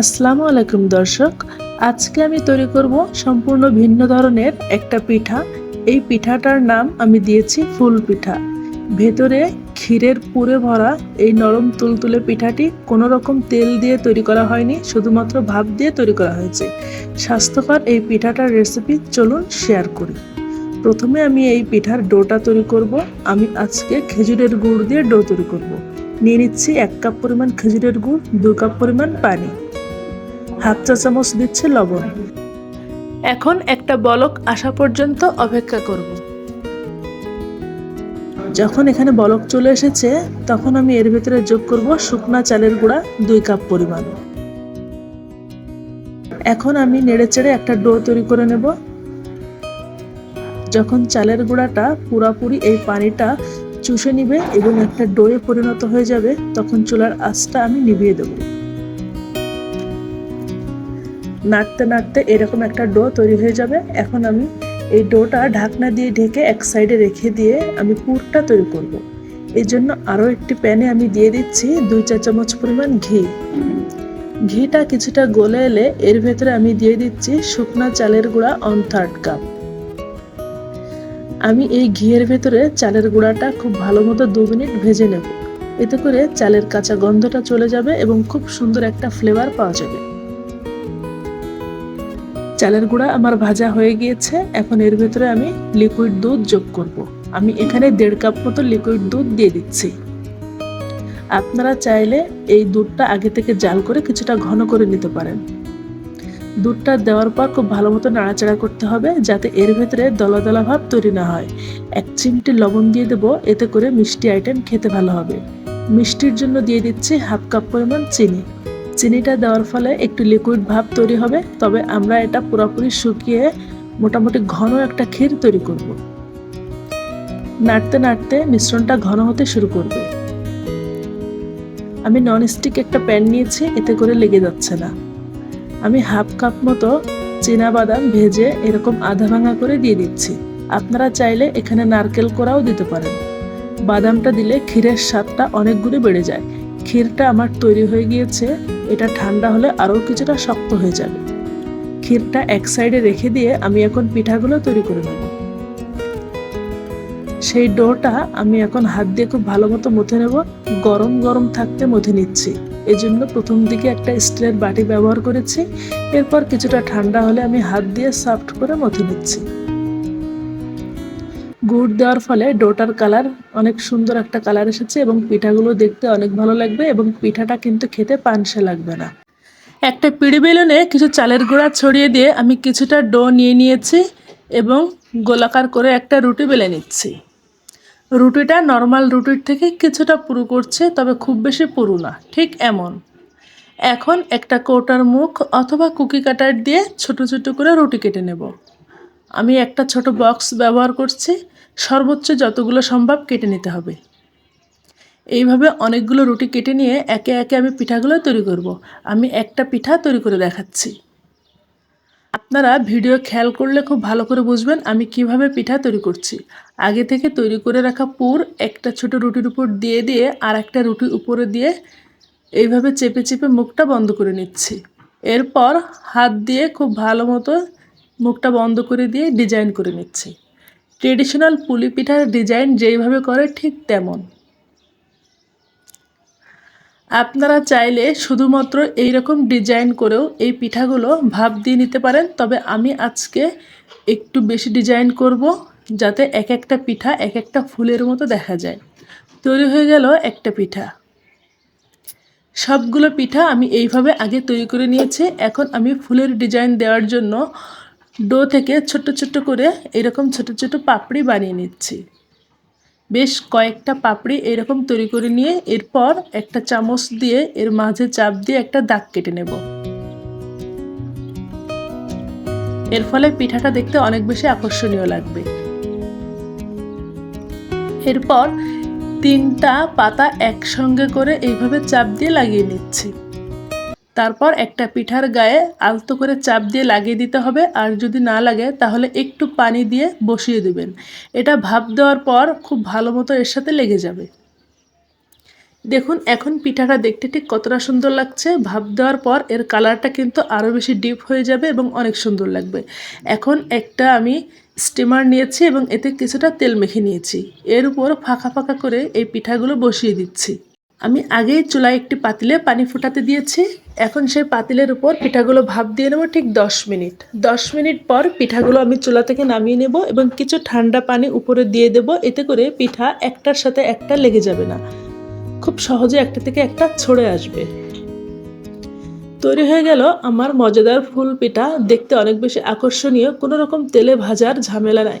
আসসালামু আলাইকুম দর্শক, আজকে আমি তৈরি করব সম্পূর্ণ ভিন্ন ধরনের একটা পিঠা। এই পিঠাটার নাম আমি দিয়েছি ফুল পিঠা। ভেতরে ক্ষীরের পুরে ভরা এই নরম তুলতুলে পিঠাটি কোনো রকম তেল দিয়ে তৈরি করা হয়নি, শুধুমাত্র ভাপ দিয়ে তৈরি করা হয়েছে। স্বাস্থ্যকর এই পিঠাটার রেসিপি চলুন শেয়ার করি। প্রথমে আমি এই পিঠার ডোটা তৈরি করব। আমি আজকে খেজুরের গুড় দিয়ে ডো তৈরি করব। নিয়ে নিচ্ছি এক কাপ পরিমাণ খেজুরের গুড়, দু কাপ পরিমাণ পানি। হাফ চা চামচ দিচ্ছে লবণ। এখন একটা বলক আসা পর্যন্ত অপেক্ষা করব। যখন এখানে বলক চলে এসেছে, তখন আমি এর ভিতরে যোগ করব শুকনা চালের গুঁড়া দুই কাপ পরিমাণ। এখন আমি নেড়ে চেড়ে একটা ডো তৈরি করে নেব। যখন চালের গুঁড়াটা পুরাপুরি এই পানিটা চুষে নিবে এবং একটা ডোয়ে পরিণত হয়ে যাবে, তখন চুলার আঁচটা আমি নিভিয়ে দেবো। নাড়তে নাড়তে এরকম একটা ডো তৈরি হয়ে যাবে। এখন আমি এই ডোটা ঢাকনা দিয়ে ঢেকে এক সাইডে রেখে দিয়ে আমি পুরটা তৈরি করব। এই জন্য আরও একটি প্যানে আমি দিয়ে দিচ্ছি দুই চা চামচ পরিমাণ ঘি। ঘিটা কিছুটা গলে এলে এর ভেতরে আমি দিয়ে দিচ্ছি শুকনা চালের গুঁড়া অন থার্ড কাপ আমি এই ঘিয়ের ভেতরে চালের গুঁড়াটা খুব ভালো মতো দু মিনিট ভেজে নেব। এতে করে চালের কাঁচা গন্ধটা চলে যাবে এবং খুব সুন্দর একটা ফ্লেভার পাওয়া যাবে। চালের গুঁড়া আমার ভাজা হয়ে গিয়েছে। এখন এর ভেতরে আমি লিকুইড দুধ যোগ করব। আমি এখানে দেড় কাপ মতো লিকুইড দুধ দিয়ে দিচ্ছি। আপনারা চাইলে এই দুধটা আগে থেকে জাল করে কিছুটা ঘন করে নিতে পারেন। দুধটা দেওয়ার পর খুব ভালো মতো নাড়াচাড়া করতে হবে যাতে এর ভেতরে দলা দলা ভাব তৈরি না হয়। এক চিমটি লবণ দিয়ে দেবো, এতে করে মিষ্টি আইটেম খেতে ভালো হবে। মিষ্টির জন্য দিয়ে দিচ্ছি হাফ কাপ পরিমাণ চিনি। চিনিটা দেওয়ার ফলে একটু লিকুইড ভাব তৈরি হবে। তবে আমরা এটা পুরোপুরি শুকিয়ে মোটামুটি ঘন একটা ক্ষীর তৈরি করব। নাড়তে নাড়তে মিশ্রণটা ঘন হতে শুরু করবে। আমি ননস্টিক একটা প্যান নিয়েছি, এতে করে লেগে যাচ্ছে না। আমি হাফ কাপ মতো বাদাম ভেজে এরকম আধা ভাঙা করে দিয়ে দিচ্ছি। আপনারা চাইলে এখানে নারকেল কোড়াও দিতে পারেন। বাদামটা দিলে ক্ষীরের স্বাদটা অনেকগুলো বেড়ে যায়। ক্ষীরটা আমার তৈরি হয়ে গিয়েছে। এটা ঠান্ডা হলে আরও কিছুটা শক্ত হয়ে যাবে। ক্ষীরটা এক সাইডে রেখে দিয়ে আমি এখন পিঠাগুলো তৈরি করে নেব। সেই ডোটা আমি এখন হাত দিয়ে খুব ভালো মতো মথে নেব। গরম গরম থাকতে মথে নিচ্ছি। এই জন্য প্রথম দিকে একটা স্টিলের বাটি ব্যবহার করেছি। এরপর কিছুটা ঠান্ডা হলে আমি হাত দিয়ে সফট করে মথে নিচ্ছি। গুড় দেওয়ার ফলে ডোটার কালার অনেক সুন্দর একটা কালার এসেছে এবং পিঠাগুলো দেখতে অনেক ভালো লাগবে এবং পিঠাটা কিন্তু খেতে পানসে লাগবে না। একটা পিড়ি বেলুনে কিছু চালের গুঁড়া ছড়িয়ে দিয়ে আমি কিছুটা ডো নিয়ে নিয়েছি এবং গোলাকার করে একটা রুটি বেলে নিচ্ছি। রুটিটা নর্মাল রুটির থেকে কিছুটা পুরু করছে, তবে খুব বেশি পুরু না, ঠিক এমন। এখন একটা কৌটার মুখ অথবা কুকি কাটার দিয়ে ছোট ছোট করে রুটি কেটে নেব। আমি একটা ছোট বক্স ব্যবহার করছি সর্বোচ্চ যতগুলো সম্ভব কেটে নিতে হবে। এইভাবে অনেকগুলো রুটি কেটে নিয়ে একে একে আমি পিঠাগুলো তৈরি করব। আমি একটা পিঠা তৈরি করে দেখাচ্ছি। আপনারা ভিডিও খেয়াল করলে খুব ভালো করে বুঝবেন আমি কীভাবে পিঠা তৈরি করছি। আগে থেকে তৈরি করে রাখা পুর একটা ছোট রুটির উপর দিয়ে দিয়ে আর একটা রুটি উপরে দিয়ে এইভাবে চেপে চেপে মুখটা বন্ধ করে নিচ্ছি। এরপর হাত দিয়ে খুব ভালো মতো মুখটা বন্ধ করে দিয়ে ডিজাইন করে নিচ্ছি। ট্রেডিশনাল পুলি পিঠার ডিজাইন যেইভাবে করে ঠিক তেমন। আপনারা চাইলে শুধুমাত্র এই রকম ডিজাইন করেও এই পিঠাগুলো ভাব দিয়ে নিতে পারেন, তবে আমি আজকে একটু বেশি ডিজাইন করব যাতে এক একটা পিঠা এক একটা ফুলের মতো দেখা যায়। তৈরি হয়ে গেল একটা পিঠা। সবগুলো পিঠা আমি এইভাবে আগে তৈরি করে নিয়েছি, এখন আমি ফুলের ডিজাইন দেওয়ার জন্য ডো থেকে ছোট ছোট করে এরকম ছোট ছোট পাপড়ি বানিয়ে নিচ্ছি। বেশ কয়েকটা পাপড়ি এরকম তৈরি করে নিয়ে এরপর একটা চামচ দিয়ে এর মাঝে চাপ দিয়ে একটা দাগ কেটে নেব। এর ফলে পিঠাটা দেখতে অনেক বেশি আকর্ষণীয় লাগবে। এরপর তিনটা পাতা একসঙ্গে করে এইভাবে চাপ দিয়ে লাগিয়ে নিচ্ছি। তারপর একটা পিঠার গায়ে আলতো করে চাপ দিয়ে লাগিয়ে দিতে হবে। আর যদি না লাগে, তাহলে একটু পানি দিয়ে বসিয়ে দেবেন। এটা ভাপ দেওয়ার পর খুব ভালো মতো এর সাথে লেগে যাবে। দেখুন, এখন পিঠাটা দেখতে ঠিক কতটা সুন্দর লাগছে। ভাপ দেওয়ার পর এর কালারটা কিন্তু আরও বেশি ডিপ হয়ে যাবে এবং অনেক সুন্দর লাগবে। এখন একটা আমি স্টিমার নিয়েছি এবং এতে কিছুটা তেল মেখে নিয়েছি। এর উপর ফাঁকা ফাঁকা করে এই পিঠাগুলো বসিয়ে দিচ্ছি। আমি আগেই চুলায় একটি পাতিলে পানি ফোটাতে দিয়েছি। এখন সেই পাতিলের উপর পিঠাগুলো ভাপ দিয়ে নেব ঠিক দশ মিনিট। দশ মিনিট পর পিঠাগুলো আমি চুলা থেকে নামিয়ে নেব এবং কিছু ঠান্ডা পানি উপরে দিয়ে দেব। এতে করে পিঠা একটার সাথে একটা লেগে যাবে না। খুব সহজে একটা থেকে একটা ছড়ে আসবে। তৈরি হয়ে গেল আমার মজাদার ফুল পিঠা। দেখতে অনেক বেশি আকর্ষণীয়। কোনো রকম তেলে ভাজার ঝামেলা নাই।